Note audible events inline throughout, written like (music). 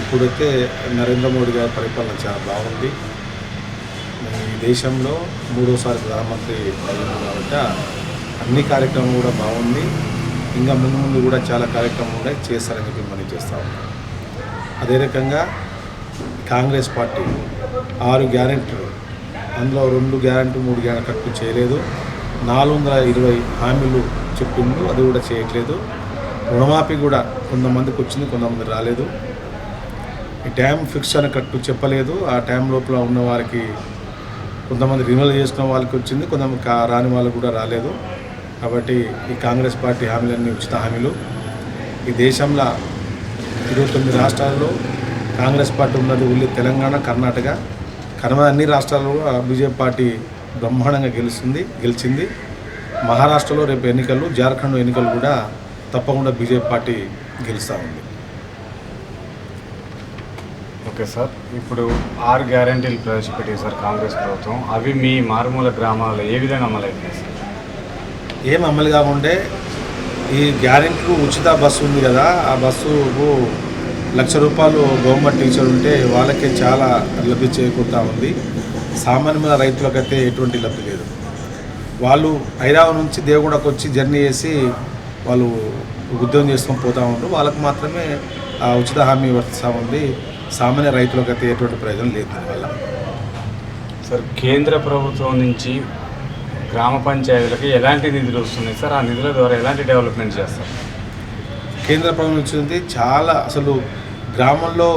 ఇప్పుడైతే నరేంద్ర మోడీ గారి పరిపాలన చాలా బాగుంది. ఈ దేశంలో మూడోసారి ప్రధానమంత్రి అయ్యారు కాబట్టి అన్ని కార్యక్రమం కూడా బాగుంది. ఇంకా ముందు ముందు కూడా చాలా కార్యక్రమాలు ఉన్నాయి చేస్తారని చెప్పి మనం చేస్తూ ఉన్నాం. అదే రకంగా కాంగ్రెస్ పార్టీ ఆరు గ్యారెంటీలు అందులో రెండు గ్యారెంటీ మూడు గ్యారెంటీ చేయలేదు. నాలుగు వందల ఇరవై హామీలు చెప్పిండు అది కూడా చేయట్లేదు. రుణమాఫీ కూడా కొంతమందికి వచ్చింది కొంతమంది రాలేదు. ఈ టైం ఫిక్స్ అని కట్టు చెప్పలేదు. ఆ టైం లోపల ఉన్న వారికి కొంతమంది రినల్ చేసుకున్న వాళ్ళకి వచ్చింది. కొంతమంది రాని వాళ్ళకి కూడా రాలేదు. కాబట్టి ఈ కాంగ్రెస్ పార్టీ హామీలన్నీ ఉచిత హామీలు. ఈ దేశంలో ఇరవై తొమ్మిది రాష్ట్రాల్లో కాంగ్రెస్ పార్టీ ఉన్నది ఉల్లి తెలంగాణ కర్ణాటక. కర్మ అన్ని రాష్ట్రాల్లో బీజేపీ పార్టీ బ్రహ్మాండంగా గెలుస్తుంది గెలిచింది. మహారాష్ట్రలో రేపు ఎన్నికలు జార్ఖండ్ ఎన్నికలు కూడా తప్పకుండా బీజేపీ పార్టీ గెలుస్తూ ఉంది. Okay sir. ఇప్పుడు ఆరు గ్యారంటీలు ప్రవేశపెట్టారు సార్ కాంగ్రెస్ ప్రభుత్వం. అవి మీ మారుమూల గ్రామాల్లో ఏ విధంగా అమలవుతున్నాయి సార్? ఏం అమలు కాకుంటే ఈ గ్యారెంటీ ఉచిత బస్సు ఉంది కదా ఆ బస్సుకు లక్ష రూపాయలు గవర్నమెంట్ టీచర్ ఉంటే వాళ్ళకే చాలా లబ్ధి చేకూరుతూ ఉంది. సామాన్యమైన రైతులకైతే ఎటువంటి లబ్ధి లేదు. వాళ్ళు హైదరాబాద్ నుంచి దేవుడకు వచ్చి జర్నీ చేసి వాళ్ళు ఉద్యోగం చేసుకొని పోతూ ఉంటారు వాళ్ళకు మాత్రమే ఆ ఉచిత హామీ వర్తిస్తూ ఉంది. సామాన్య రైతులకైతే ఎటువంటి ప్రయోజనం లేదు దీనివల్ల. సార్ కేంద్ర ప్రభుత్వం నుంచి గ్రామ పంచాయతీలకి ఎలాంటి నిధులు వస్తున్నాయి? సార్ ఆ నిధుల ద్వారా ఎలాంటి డెవలప్మెంట్ చేస్తారు? కేంద్ర ప్రభుత్వం నుంచి చాలా అసలు గ్రామంలో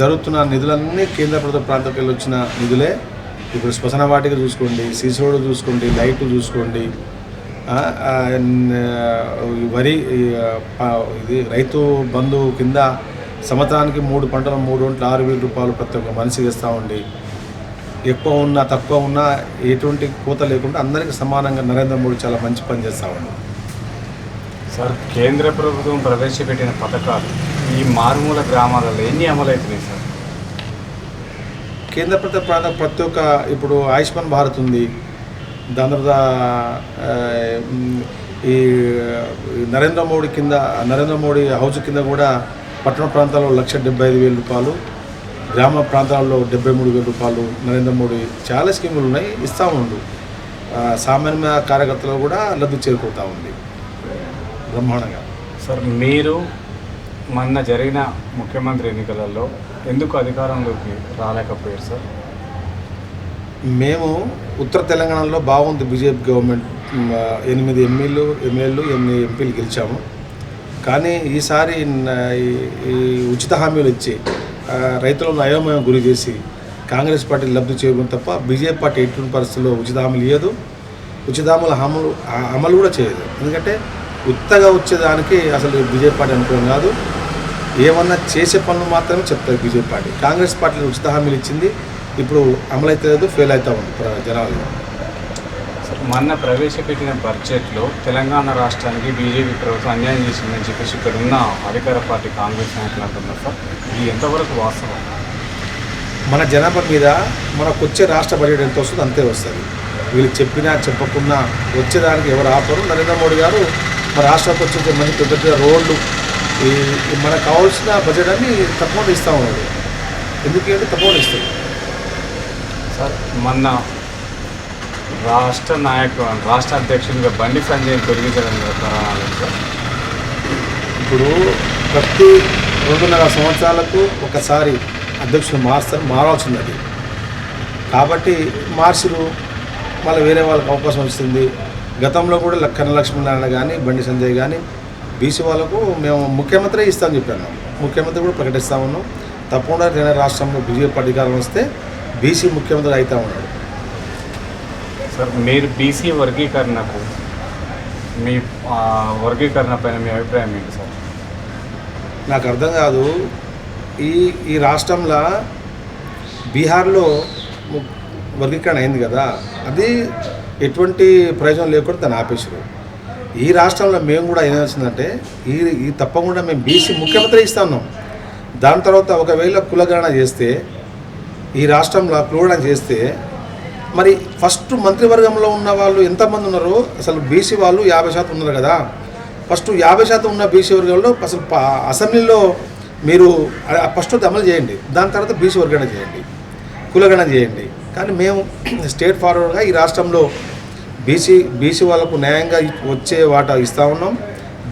జరుగుతున్న నిధులన్నీ కేంద్ర ప్రభుత్వ ప్రాంతంకి వెళ్ళి వచ్చిన నిధులే. ఇప్పుడు శ్మశాన వాటిక చూసుకోండి సీసీ రోడ్డు చూసుకోండి లైట్లు చూసుకోండి వరి ఇది రైతు బంధు కింద సంవత్సరానికి మూడు పంటలు మూడు వంటలు ఆరు వేల రూపాయలు ప్రతి ఒక్క మనిషికి ఇస్తూ ఉండి ఎక్కువ ఉన్నా తక్కువ ఉన్నా ఎటువంటి కోత లేకుండా అందరికీ సమానంగా నరేంద్ర మోడీ చాలా మంచి పని చేస్తూ ఉన్నాడు సార్ కేంద్ర ప్రభుత్వం ప్రవేశపెట్టిన పథకాలు ఈ మారుమూల గ్రామాలలో ఎన్ని అమలవుతున్నాయి సార్? కేంద్ర ప్రభుత్వ ప్రాంతం ప్రతి ఒక్క ఇప్పుడు ఆయుష్మాన్ భారత్ ఉంది. దాని తర్వాత ఈ నరేంద్ర మోడీ కింద నరేంద్ర మోడీ హౌస్ కింద కూడా పట్టణ ప్రాంతాల్లో లక్ష డెబ్బై ఐదు వేల రూపాయలు గ్రామ ప్రాంతాల్లో డెబ్బై మూడు వేల రూపాయలు నరేంద్ర మోడీ చాలా స్కీములు ఉన్నాయి ఇస్తూ ఉండు. సామాన్య కార్యకర్తలు కూడా లబ్ధి చేకూరుతూ ఉంది. బ్రహ్మాండంగా. సార్ మీరు మొన్న జరిగిన ముఖ్యమంత్రి ఎన్నికలలో ఎందుకు అధికారంలోకి రాలేకపోయారు సార్? మేము ఉత్తర తెలంగాణలో బాగుంది బీజేపీ గవర్నమెంట్ ఎనిమిది ఎమ్మెల్యేలు ఎమ్మెల్యేలు ఎనిమిది ఎంపీలు గెలిచాము. కానీ ఈసారి ఈ- ఉచిత హామీలు ఇచ్చి రైతులను అయోమయం గురి చేసి కాంగ్రెస్ పార్టీ లబ్ధి చేయడం తప్ప బీజేపీ పార్టీ ఎటువంటి పరిస్థితుల్లో ఉచిత హామీలు ఇవ్వదు ఉచిత హామీలు అమలు అమలు కూడా చేయదు. ఎందుకంటే ఉత్తగా వచ్చేదానికి అసలు బీజేపీ పార్టీ అనుకోవడం కాదు. ఏమన్నా చేసే పనులు మాత్రమే చెప్తారు బీజేపీ పార్టీ. కాంగ్రెస్ పార్టీ ఉచిత హామీలు ఇచ్చింది ఇప్పుడు అమలైతే లేదు ఫెయిల్ అవుతా ఉంది జనాలు. జనాల్లో మొన్న ప్రవేశపెట్టిన బడ్జెట్లో తెలంగాణ రాష్ట్రానికి బీజేపీ ప్రభుత్వం అన్యాయం చేసిందని చెప్పేసి ఇక్కడ ఉన్న అధికార పార్టీ కాంగ్రెస్ నాయకులు అంటున్నారు సార్. ఇది ఎంతవరకు వాస్తవం? మన జనాభా మీద మనకు వచ్చే రాష్ట్ర బడ్జెట్ ఎంత వస్తుందో అంతే వస్తుంది. వీళ్ళు చెప్పినా చెప్పకున్నా వచ్చేదానికి ఎవరు ఆపరు. నరేంద్ర మోడీ గారు మన రాష్ట్రానికి వచ్చే మంచి పెద్ద పెద్ద రోడ్లు ఈ మనకు కావాల్సిన బడ్జెట్ అన్ని తప్పకుండా ఇస్తా ఉన్నాడు ఎందుకంటే తప్పకుండా ఇస్తాడు సార్ మొన్న రాష్ట్ర నాయకు రాష్ట్ర అధ్యక్షునిగా బండి సంజయ్ తొలగించడం సార్? ఇప్పుడు ప్రతి రెండున్నర సంవత్సరాలకు ఒకసారి అధ్యక్షుడు మారుస్తారు మారాల్సింది అది. కాబట్టి మార్చురు మళ్ళీ వేరే వాళ్ళకి అవకాశం వస్తుంది గతంలో కూడా లక్కన లక్ష్మీనారాయణ కానీ బండి సంజయ్ కానీ బీసీ వాళ్ళకు మేము ముఖ్యమంత్రి ఇస్తామని చెప్పాను. ముఖ్యమంత్రి కూడా ప్రకటిస్తా ఉన్నాం. తప్పకుండా నేను రాష్ట్రంలో బీజేపీ అధికారం వస్తే బీసీ ముఖ్యమంత్రి అవుతా ఉన్నాడు సార్ మీరు బీసీ వర్గీకరణకు మీ వర్గీకరణ పైన మీ అభిప్రాయం ఏంటి సార్? నాకు అర్థం కాదు. ఈ ఈ రాష్ట్రంలో బీహార్లో ము- వర్గీకరణ అయింది కదా. అది ఎటువంటి ప్రయోజనం లేకుండా దాన్ని ఆపేసారు ఈ రాష్ట్రంలో మేము కూడా ఏం వచ్చిందంటే ఈ ఈ తప్పకుండా మేము బీసీ ముఖ్యమంత్రి ఇస్తా ఉన్నాం దాని తర్వాత ఒకవేళ కులగణన చేస్తే ఈ రాష్ట్రంలో కులగణన చేస్తే మరి ఫస్ట్ మంత్రివర్గంలో ఉన్న వాళ్ళు ఎంతమంది ఉన్నారు అసలు బీసీ వాళ్ళు యాభై శాతం ఉన్నారు కదా. ఫస్ట్ యాభై శాతం ఉన్న బీసీ వర్గంలో అసలు అసెంబ్లీలో మీరు ఫస్ట్ అమలు చేయండి. దాని తర్వాత బీసీ వర్గణ చేయండి. కులగణ చేయండి. కానీ మేము (clears throat) స్టేట్ ఫార్వర్డ్గా ఈ రాష్ట్రంలో బీసీ బీసీ వాళ్ళకు న్యాయంగా వచ్చే వాటా ఇస్తూ ఉన్నాం.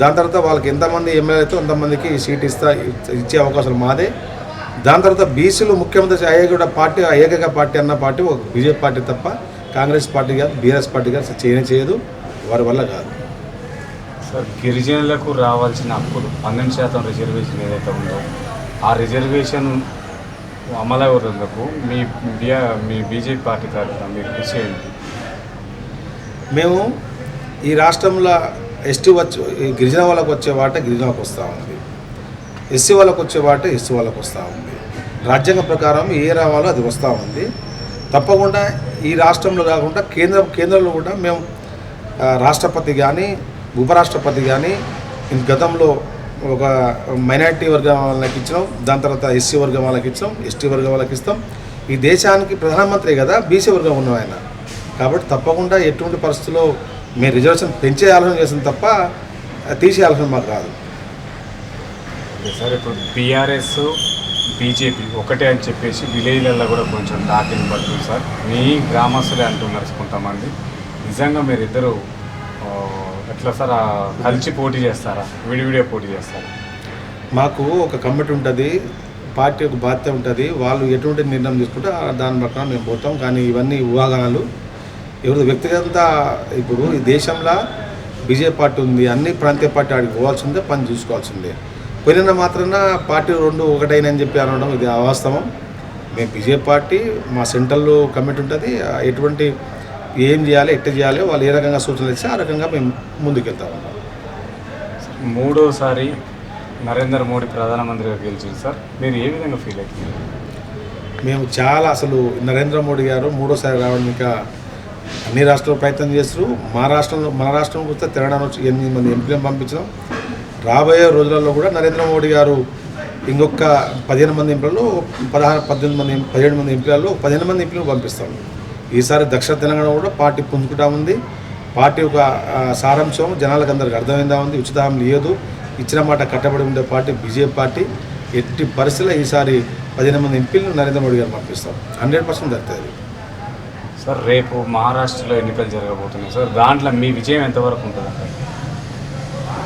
దాని తర్వాత వాళ్ళకి ఎంతమంది ఎమ్మెల్యేతో అయితే అంతమందికి సీట్ ఇస్తా ఇచ్చే అవకాశం మాదే. దాని తర్వాత బీసీలు ముఖ్యమంత్రి అయ్యేగూడ పార్టీ ఏకైక పార్టీ అన్న పార్టీ ఒక బీజేపీ పార్టీ తప్ప కాంగ్రెస్ పార్టీ కాదు బీఆర్ఎస్ పార్టీ కాదు చేయనే చేయదు వారి వల్ల కాదు. సార్ గిరిజనులకు రావాల్సిన హక్కులు పన్నెండు శాతం రిజర్వేషన్ ఏదైతే ఉందో ఆ రిజర్వేషన్ అమలవునందుకు మీ బిఆర్ మీ బీజేపీ పార్టీ తరఫున మీరు కృషి ఏంటి మేము ఈ రాష్ట్రంలో ఎస్టీ వచ్చి ఈ గిరిజన వాళ్ళకు వచ్చే వాట గిరిజనకు వస్తూ ఉంది. ఎస్సీ వాళ్ళకు వచ్చే వాట ఎస్సీ వాళ్ళకు వస్తూ ఉంది. రాజ్యాంగ ప్రకారం ఏ రావాలో అది వస్తూ ఉంది. తప్పకుండా ఈ రాష్ట్రంలో కాకుండా కేంద్ర కేంద్రంలో కూడా మేము రాష్ట్రపతి కానీ ఉపరాష్ట్రపతి కానీ గతంలో ఒక మైనారిటీ వర్గం వాళ్ళకి ఇచ్చినాం దాని తర్వాత ఎస్సీ వర్గం వాళ్ళకి ఇచ్చాం ఎస్టీ వర్గం వాళ్ళకి ఇస్తాం. ఈ దేశానికి ప్రధానమంత్రి కదా బీసీ వర్గం ఉన్న ఆయన. కాబట్టి తప్పకుండా ఎటువంటి పరిస్థితుల్లో మేము రిజర్వేషన్ పెంచే ఆలోచన చేసిన తప్ప తీసే ఆలోచన మాకు రాదు. సార్ ఇప్పుడు బీఆర్ఎస్ బీజేపీ ఒకటే అని చెప్పేసి విలేజ్లలో కూడా కొంచెం టాకింగ్ పడుతుంది సార్. మీ గ్రామస్తులే అంటున్నారు కొంతమంది. నిజంగా మీరు ఇద్దరు ఎట్లా సార్ కలిసి పోటీ చేస్తారా? విడివిడిగా పోటీ చేస్తారా? మాకు ఒక కమిటీ ఉంటుంది పార్టీ ఒక బాధ్యత ఉంటుంది. వాళ్ళు ఎటువంటి నిర్ణయం తీసుకుంటే దాని ప్రకారం మేము పోతాం. కానీ ఇవన్నీ ఊహాగానాలు. ఎవరు వ్యక్తిగత ఇప్పుడు ఈ దేశంలో బీజేపీ పార్టీ ఉంది అన్ని ప్రాంతీయ పార్టీ ఆడికి పోవాల్సిందే పని చూసుకోవాల్సిందే. పోయిన మాత్రాన పార్టీ రెండు ఒకటైనని చెప్పి అనడం ఇది అవాస్తవం. మేము బీజేపీ పార్టీ మా సెంట్రల్లో కమిటీ ఉంటుంది. ఎటువంటి ఏం చేయాలి ఎట్ట చేయాలి వాళ్ళు ఏ రకంగా సూచనలు ఇస్తే ఆ రకంగా మేము ముందుకెళ్తా. ఉన్నాం మూడోసారి నరేంద్ర మోడీ ప్రధానమంత్రిగా గెలిచింది సార్. మీరు ఏ విధంగా ఫీల్ అవుతున్నారు? మేము చాలా అసలు నరేంద్ర మోడీ గారు మూడోసారి రావడం ఇంకా అన్ని రాష్ట్రాలు ప్రయత్నం చేస్తారు మా రాష్ట్రంలో మన రాష్ట్రం వస్తే తెలంగాణ నుంచి ఎనిమిది మంది ఎంపీలను పంపించడం రాబోయే రోజులలో కూడా నరేంద్ర మోడీ గారు ఇంకొక పదిహేను మంది ఎంపీలలో పదహారు పద్దెనిమిది మంది పదిహేడు మంది ఎంపీలలో పదిహేను మంది ఎంపీలను పంపిస్తాం ఈసారి దక్షిణ తెలంగాణ కూడా పార్టీ పుంజుకుంటా ఉంది. పార్టీ ఒక సారాంశం జనాలకు అందరికి అర్థమైందా ఉంది ఉచిత హామీ లేదు ఇచ్చిన మాట కట్టబడి ఉండే పార్టీ బీజేపీ పార్టీ. ఎట్టి పరిస్థితుల్లో ఈసారి పదిహేను మంది ఎంపీలను నరేంద్ర మోడీ గారు పంపిస్తాం హండ్రెడ్ పర్సెంట్ దక్కుతుంది సార్ రేపు మహారాష్ట్రలో ఎన్నికలు జరగబోతున్నాయి. సార్ దాంట్లో మీ విజయం ఎంతవరకు ఉంటుంది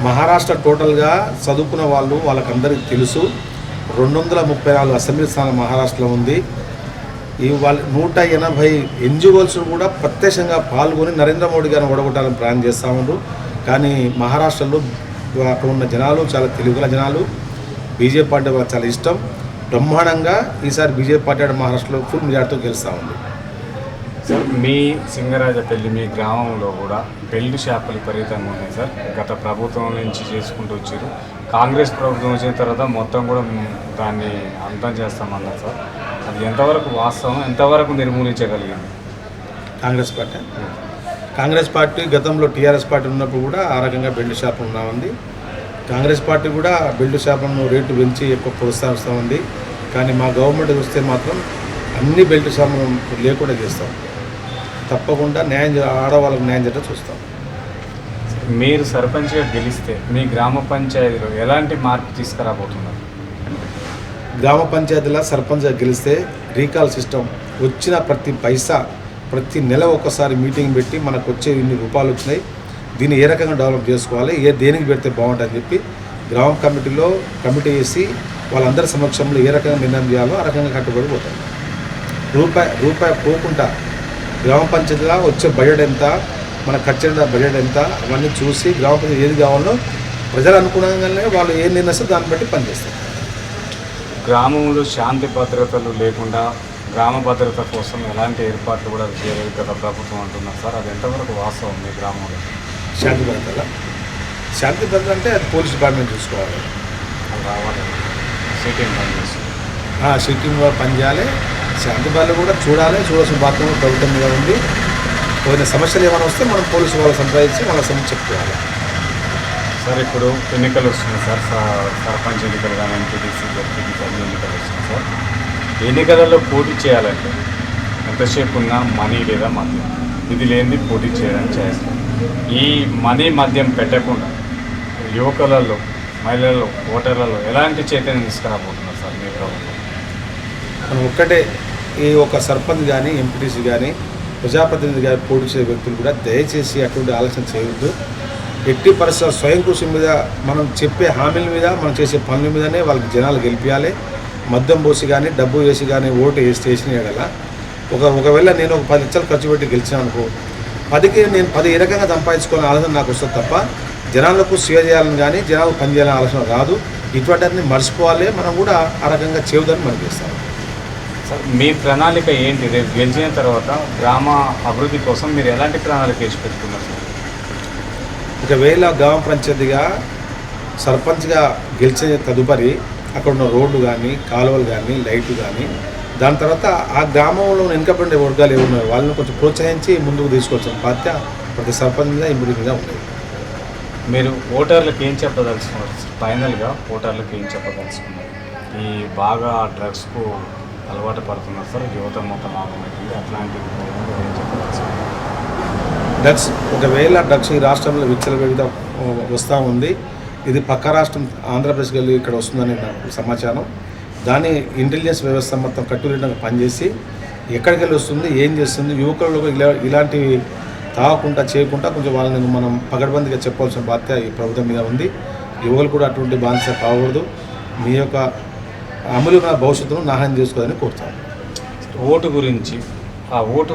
మహారాష్ట్ర టోటల్గా చదువుకున్న వాళ్ళు వాళ్ళకందరికీ తెలుసు. రెండు వందల ముప్పై నాలుగు అసెంబ్లీ స్థానం మహారాష్ట్రలో ఉంది. ఈ వాళ్ళ నూట ఎనభై ఎన్జిఓల్స్ కూడా ప్రత్యక్షంగా పాల్గొని నరేంద్ర మోడీ గారిని ఓడగొట్టాలని ప్లాన్ చేస్తూ ఉన్నారు కానీ మహారాష్ట్రలో అక్కడ ఉన్న జనాలు చాలా తెలుగుల జనాలు. బీజేపీ పార్టీ వాళ్ళకి చాలా ఇష్టం. బ్రహ్మాండంగా ఈసారి బీజేపీ పార్టీ మహారాష్ట్రలో ఫుల్ మెజార్టీతో గెలుస్తూ ఉంది. సార్ మీ సింగరాజపల్లి మీ గ్రామంలో కూడా పెళ్ళి షాపులు విపరీతంగా ఉన్నాయి సార్. గత ప్రభుత్వం నుంచి చేసుకుంటూ వచ్చారు. కాంగ్రెస్ ప్రభుత్వం వచ్చిన తర్వాత మొత్తం కూడా దాన్ని అంతం చేస్తామన్నారు సార్. అది ఎంతవరకు వాస్తవం ఎంతవరకు నిర్మూలించగలిగింది కాంగ్రెస్ పార్టీ? కాంగ్రెస్ పార్టీ గతంలో టీఆర్ఎస్ పార్టీ ఉన్నప్పుడు కూడా ఆ రకంగా బెల్ట్ షాప్ ఉన్నా ఉంది కాంగ్రెస్ పార్టీ కూడా బెల్ట్ షాపులను రేటు పెంచి ఎక్కువ ప్రోత్సహిస్తూ ఉంది కానీ మా గవర్నమెంట్ వస్తే మాత్రం అన్ని బెల్ట్ షాపులు లేకుండా చేస్తాం. తప్పకుండా న్యాయం ఆడవాళ్ళకి న్యాయం చేయడం చూస్తాం. మీరు సర్పంచ్గా గెలిస్తే మీ గ్రామ పంచాయతీలో ఎలాంటి మార్పు తీసుకురాబోతున్నారు? గ్రామ పంచాయతీల సర్పంచ్గా గెలిస్తే రీకాల్ సిస్టమ్ వచ్చిన ప్రతి పైసా ప్రతి నెల ఒకసారి మీటింగ్ పెట్టి మనకు వచ్చే ఇన్ని రూపాయలు వచ్చినాయి. దీన్ని ఏ రకంగా డెవలప్ చేసుకోవాలి? ఏ దేనికి పెడితే బాగుంటుందని చెప్పి గ్రామ కమిటీలో కమిటీ వేసి వాళ్ళందరి సమక్షంలో ఏ రకంగా నిర్ణయం చేయాలో ఆ రకంగా కట్టుబడి పోతాం. రూపాయి రూపాయి పోకుండా గ్రామ పంచాయతీలో వచ్చే బడ్జెట్ ఎంత మన ఖర్చు బడ్జెట్ ఎంత అవన్నీ చూసి గ్రామ పంచాయతీ ఏది కావాలో ప్రజలు అనుగుణంగానే వాళ్ళు ఏం నిర్ణయిస్తే దాన్ని బట్టి పనిచేస్తారు గ్రామంలో శాంతి భద్రతలు లేకుండా గ్రామ భద్రత కోసం ఎలాంటి ఏర్పాట్లు కూడా చేయలేదు గత ప్రభుత్వం అంటున్నారు సార్. అది ఎంతవరకు వాస్తవం మీ గ్రామంలో? శాంతి భద్రత శాంతి భద్రత అంటే అది పోలీస్ డిపార్ట్మెంట్ చూసుకోవాలి. అది రావాలి. సిటీ వాళ్ళు పనిచేయాలి అందుబాటులో కూడా చూడాలి చూడాల్సిన బాధ్యత ప్రభుత్వం మీద ఉంది. పోయిన సమస్యలు ఏమైనా వస్తే మనం పోలీసు వాళ్ళు సంప్రదించి వాళ్ళ సమస్య చెప్పుకోవాలి. సార్ ఇప్పుడు ఎన్నికలు వస్తున్నాయి సార్. సర్పంచ్ ఎన్నికలు కానీ ఎంపీటీసీ జడ్పీటీసీ అన్ని ఎన్నికలు వస్తున్నాయి సార్. ఎన్నికలలో పోటీ చేయాలంటే ఎంతసేపు ఉన్నా మనీ లేదా మద్యం. ఇది లేనిది పోటీ చేయడానికి చేస్తాం ఈ మనీ మద్యం పెట్టకుండా యువకులలో మహిళల్లో ఓటర్లలో ఎలాంటి చైతన్యం తీసుకురాబోతున్నారు సార్ మీ ప్రభుత్వం? మనం ఒక్కటే ఈ ఒక సర్పంచ్ కానీ ఎంపీటీసీ కానీ ప్రజాప్రతినిధి కానీ పోటీ చేసే వ్యక్తులు కూడా దయచేసి అటువంటి ఆలోచన చేయవద్దు. ఎట్టి పరిస్థితుల స్వయం కృషి మీద మనం చెప్పే హామీల మీద మనం చేసే పనుల మీదనే వాళ్ళకి జనాలు గెలిపించాలి మద్యం పోసి కానీ డబ్బు వేసి కానీ ఓటు వేసి చేసిన గల ఒక ఒకవేళ నేను ఒక పది లక్షలు ఖర్చు పెట్టి గెలిచాను అనుకో పదికి నేను పది ఏ రకంగా సంపాదించుకోవాలని ఆలోచన నాకు వస్తుంది తప్ప జనాలకు సేవ చేయాలని కానీ జనాలకు పనిచేయాలని ఆలోచన రాదు. ఇటువంటివన్నీ మర్చిపోవాలి. మనం కూడా ఆ రకంగా చేయదని మనం చేస్తాము సార్ మీ ప్రణాళిక ఏంటి? రేపు గెలిచిన తర్వాత గ్రామ అభివృద్ధి కోసం మీరు ఎలాంటి ప్రణాళిక వేసి పెట్టుకున్నారు సార్? ఒకవేళ గ్రామ పంచాయతీగా సర్పంచ్గా గెలిచే తదుపరి అక్కడ ఉన్న రోడ్డు కానీ కాలువలు కానీ లైట్లు కానీ దాని తర్వాత ఆ గ్రామంలో వెనుకబడిన వర్గాలు ఏమున్నాయో వాళ్ళని కొంచెం ప్రోత్సహించి ముందుకు తీసుకొచ్చిన బాధ్యత ప్రతి సర్పంచ్ మీద ఇంపుడి మీద ఉంటుంది మీరు ఓటర్లకు ఏం చెప్పదలుచుకున్నారు? ఫైనల్గా ఓటర్లకు ఏం చెప్పదలుచుకున్నారు? ఈ బాగా డ్రగ్స్కు అలవాటు పడుతున్నారు సార్ యువత మొత్తం ఆగమైతుంది అట్లాంటివి డ్రగ్స్ ఒకవేళ డ్రగ్స్ ఈ రాష్ట్రంలో విచ్చలవిడిగా వస్తూ ఉంది ఇది పక్క రాష్ట్రం ఆంధ్రప్రదేశ్కి వెళ్ళి ఇక్కడ వస్తుందని నాకు సమాచారం. దాని ఇంటెలిజెన్స్ వ్యవస్థ మొత్తం కట్టుదిట్టంగా పనిచేసి ఎక్కడికి వెళ్ళి వస్తుంది ఏం చేస్తుంది యువకులు ఇలా ఇలాంటివి తాగకుండా చేయకుండా కొంచెం వాళ్ళని మనం పగడబందిగా చెప్పాల్సిన బాధ్యత ఈ ప్రభుత్వం మీద ఉంది. యువకులు కూడా అటువంటి బాధ్యత కాకూడదు. మీ యొక్క అమూల్యమైన భవిష్యత్తును నాహనం చేసుకోవాలని కోరుతాను. ఓటు గురించి ఆ ఓటు